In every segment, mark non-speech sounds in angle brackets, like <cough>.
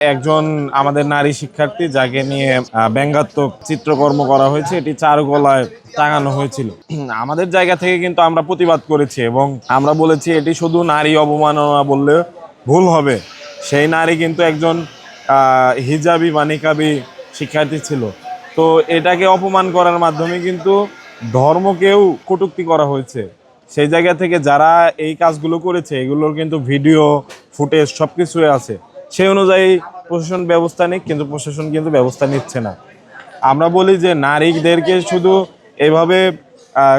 একজন আমাদের নারী শিক্ষার্থী যাকে নিয়ে ব্যঙ্গাত্মক চিত্রকর্ম করা হয়েছে, এটি চার গলায় টাঙানো হয়েছিল। <clears throat> আমাদের জায়গা থেকে কিন্তু আমরা প্রতিবাদ করেছি এবং আমরা বলেছি এটি শুধু নারী অবমাননা বললে ভুল হবে। সেই নারী কিন্তু একজন হিজাবি বা নিকাবি শিক্ষার্থী ছিল। তো এটাকে অপমান করার মাধ্যমে কিন্তু ধর্মকেও কটূক্তি করা হয়েছে। সেই জায়গা থেকে যারা এই কাজগুলো করেছে, এগুলোর কিন্তু ভিডিও, ফুটেজ সব কিছুই আছে। সেই অনুযায়ী প্রশাসন ব্যবস্থা নিক, কিন্তু প্রশাসন কিন্তু ব্যবস্থা নিচ্ছে না। আমরা বলি যে নারীদেরকে শুধু এভাবে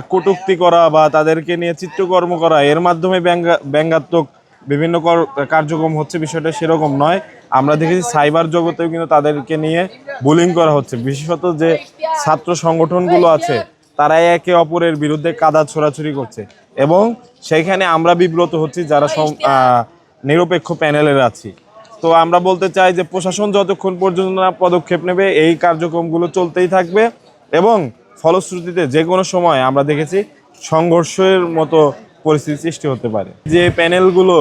কটূক্তি করা বা তাদেরকে নিয়ে চিত্রকর্ম করা, এর মাধ্যমে ব্যঙ্গা- ব্যঙ্গাত্মক বিভিন্ন কর- কার্যক্রম হচ্ছে, বিষয়টা সেরকম নয়। আমরা দেখেছি সাইবার জগতেও কিন্তু তাদেরকে নিয়ে বুলিং করা হচ্ছে। বিশেষত যে ছাত্র সংগঠনগুলো আছে তারা একে অপরের বিরুদ্ধে কাদা ছোড়াছুরি করছে। এবং সেইখানে আমরা বিব্রত হচ্ছি যারা নিরপেক্ষ প্যানেলের আছি। তো আমরা বলতে চাই যে প্রশাসন যতক্ষণ পর্যন্ত না পদক্ষেপ নেবে, এই কার্যক্রমগুলো চলতেই থাকবে এবং ফলশ্রুতিতে যে কোনো সময় আমরা দেখেছি সংঘর্ষের মতো পরিস্থিতি সৃষ্টি হতে পারে। যে প্যানেলগুলো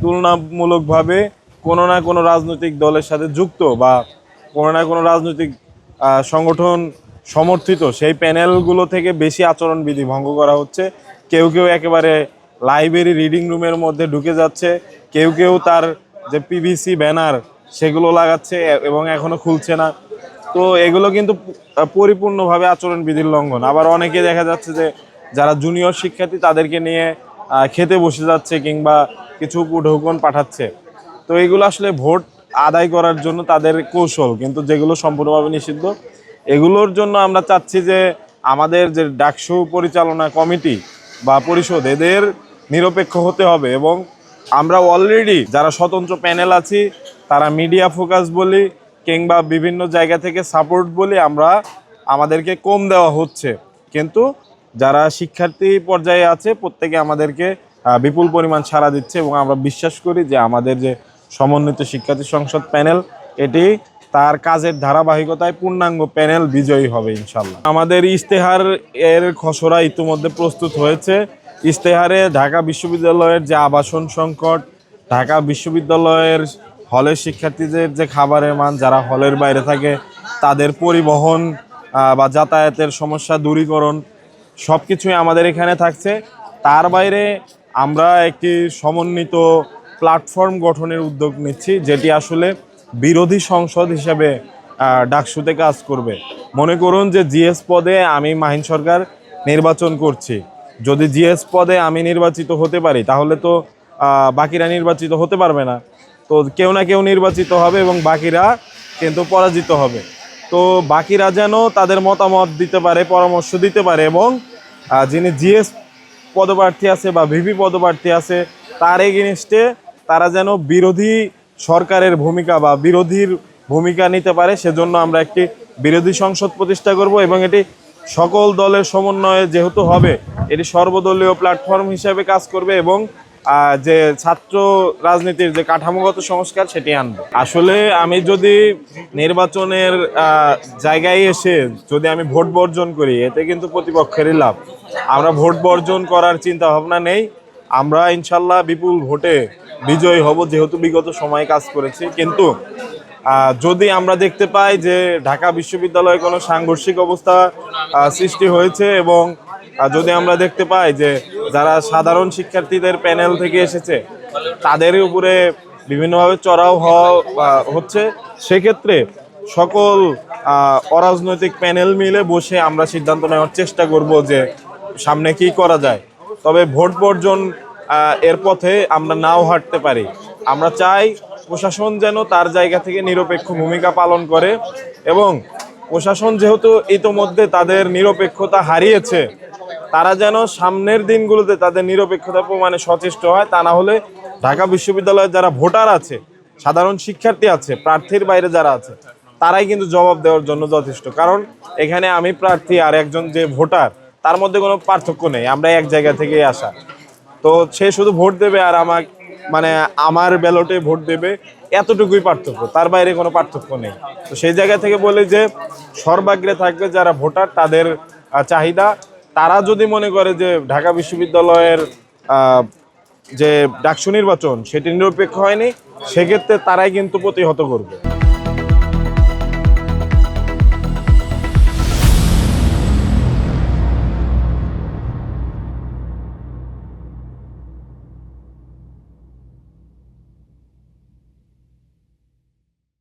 তুলনামূলকভাবে কোনো না কোনো রাজনৈতিক দলের সাথে যুক্ত বা কোনো না কোনো রাজনৈতিক সংগঠন সমর্থিত, সেই প্যানেলগুলো থেকে বেশি আচরণবিধি ভঙ্গ করা হচ্ছে। কেউ কেউ একেবারে লাইব্রেরি রিডিং রুমের মধ্যে ঢুকে যাচ্ছে, কেউ কেউ তার যে পিভিসি ব্যানার সেগুলো লাগাচ্ছে এবং এখনও খুলছে না। তো এগুলো কিন্তু পরিপূর্ণভাবে আচরণবিধির লঙ্ঘন। আবার অনেকে দেখা যাচ্ছে যে যারা জুনিয়র শিক্ষার্থী তাদেরকে নিয়ে খেতে বসে যাচ্ছে কিংবা কিছু ঢৌকন পাঠাচ্ছে। তো এগুলো আসলে ভোট আদায় করার জন্য তাদের কৌশল, কিন্তু যেগুলো সম্পূর্ণভাবে নিষিদ্ধ, এগুলোর জন্য আমরা চাচ্ছি যে আমাদের যে ডাকসু পরিচালনা কমিটি বা পরিষদ, এদের নিরপেক্ষ হতে হবে এবং আমরা অলরেডি যারা স্বতন্ত্র প্যানেল আছি, তারা মিডিয়া ফোকাস বলি কিংবা বিভিন্ন জায়গা থেকে সাপোর্ট বলি আমরা আমাদেরকে কম দেওয়া হচ্ছে। কিন্তু যারা শিক্ষার্থী পর্যায়ে আছে, প্রত্যেকে আমাদেরকে বিপুল পরিমাণ সাড়া দিচ্ছে এবং আমরা বিশ্বাস করি যে আমাদের যে সমন্বিত শিক্ষার্থী সংসদ প্যানেল এটি তার কাজের ধারাবাহিকতায় পূর্ণাঙ্গ প্যানেল বিজয়ী হবে ইনশাল্লাহ আমাদের ইশতেহার এর খসড়া ইতিমধ্যে প্রস্তুত হয়েছে। ইস্তেহারে ঢাকা বিশ্ববিদ্যালয়ের যে আবাসন সংকট, ঢাকা বিশ্ববিদ্যালয়ের হলের শিক্ষার্থীদের যে খাবারের মান, যারা হলের বাইরে থাকে, তাদের পরিবহন বা যাতায়াতের সমস্যা, দূরীকরণ সব কিছুই আমাদের এখানে থাকছে। তার বাইরে আমরা একটি সমন্বিত প্ল্যাটফর্ম গঠনের উদ্যোগ নিচ্ছি, যেটি আসলে বিরোধী সংসদ হিসেবে ডাকসুতে কাজ করবে। মনে করুন যে জিএস পদে আমি মাহিন সরকার নির্বাচন করছি। যদি জিএস পদে আমি নির্বাচিত হতে পারি, তাহলে তো বাকিরা নির্বাচিত হতে পারবে না। তো কেউ না কেউ নির্বাচিত হবে এবং বাকিরা কিন্তু পরাজিত হবে। তো বাকিরা যেন তাদের মতামত দিতে পারে, পরামর্শ দিতে পারে এবং যিনি জিএস পদপ্রার্থী আছে বা ভিপি পদপ্রার্থী আছে, তার এগেনিস্টে তারা যেন বিরোধী সরকারের ভূমিকা বা বিরোধীর ভূমিকা নিতে পারে, সেজন্য আমরা একটি বিরোধী সংসদ প্রতিষ্ঠা করব এবং এটি সকল দলের সমন্বয়ে যেহেতু হবে, এটি সর্বদলীয় প্ল্যাটফর্ম হিসেবে কাজ করবে এবং যে ছাত্র রাজনীতির যে কাঠামোগত সংস্কার সেটি আনবে। আসলে আমি যদি নির্বাচনের জায়গায় এসে যদি আমি ভোট বর্জন করি, এতে কিন্তু প্রতিপক্ষেরই লাভ। আমরা ভোট বর্জন করার চিন্তা ভাবনা নেই। আমরা ইনশাল্লাহ বিপুল ভোটে বিজয়ী হব যেহেতু বিগত সময়ে কাজ করেছি। কিন্তু যদি আমরা দেখতে পাই যে ঢাকা বিশ্ববিদ্যালয়ে কোনো সাংঘর্ষিক অবস্থা সৃষ্টি হয়েছে এবং যদি আমরা দেখতে পাই যে যারা সাধারণ শিক্ষার্থীদের প্যানেল থেকে এসেছে, তাদের উপরে বিভিন্নভাবে চড়াও হওয়া হচ্ছে, সেক্ষেত্রে সকল অরাজনৈতিক প্যানেল মিলে বসে আমরা সিদ্ধান্ত নেওয়ার চেষ্টা করব যে সামনে কি করা যায়। তবে ভোট বর্জন এর পথে আমরা নাও হাঁটতে পারি। আমরা চাই প্রশাসন যেন তার জায়গা থেকে নিরপেক্ষ ভূমিকা পালন করে এবং প্রশাসন যেহেতু ইতোমধ্যে তাদের নিরপেক্ষতা হারিয়েছে, তারা যেন সামনের দিনগুলোতে তাদের নিরপেক্ষতা প্রমাণে সচেষ্ট হয়, তা না হলে ঢাকা বিশ্ববিদ্যালয়ের যারা ভোটার আছে, সাধারণ শিক্ষার্থী আছে, প্রার্থীর বাইরে যারা আছে, তারাই কিন্তু জবাব দেওয়ার জন্য যথেষ্ট। কারণ এখানে আমি প্রার্থী আর একজন যে ভোটার, তার মধ্যে কোনো পার্থক্য নেই আমরা এক জায়গা থেকেই আসা। তো সে শুধু ভোট দেবে আর আমার মানে আমার ব্যালটে ভোট দেবে, এতটুকুই পার্থক্য। তার বাইরে কোনো পার্থক্য নেই। তো সেই জায়গা থেকে বলে যে, সর্বাগ্রে থাকবে যারা ভোটার, তাদের চাহিদা। তারা যদি মনে করে যে, ঢাকা বিশ্ববিদ্যালয়ের যে ডাকসু নির্বাচন, সেটি নিরপেক্ষ হয়নি, সেক্ষেত্রে তারাই কিন্তু প্রতিহত করবে।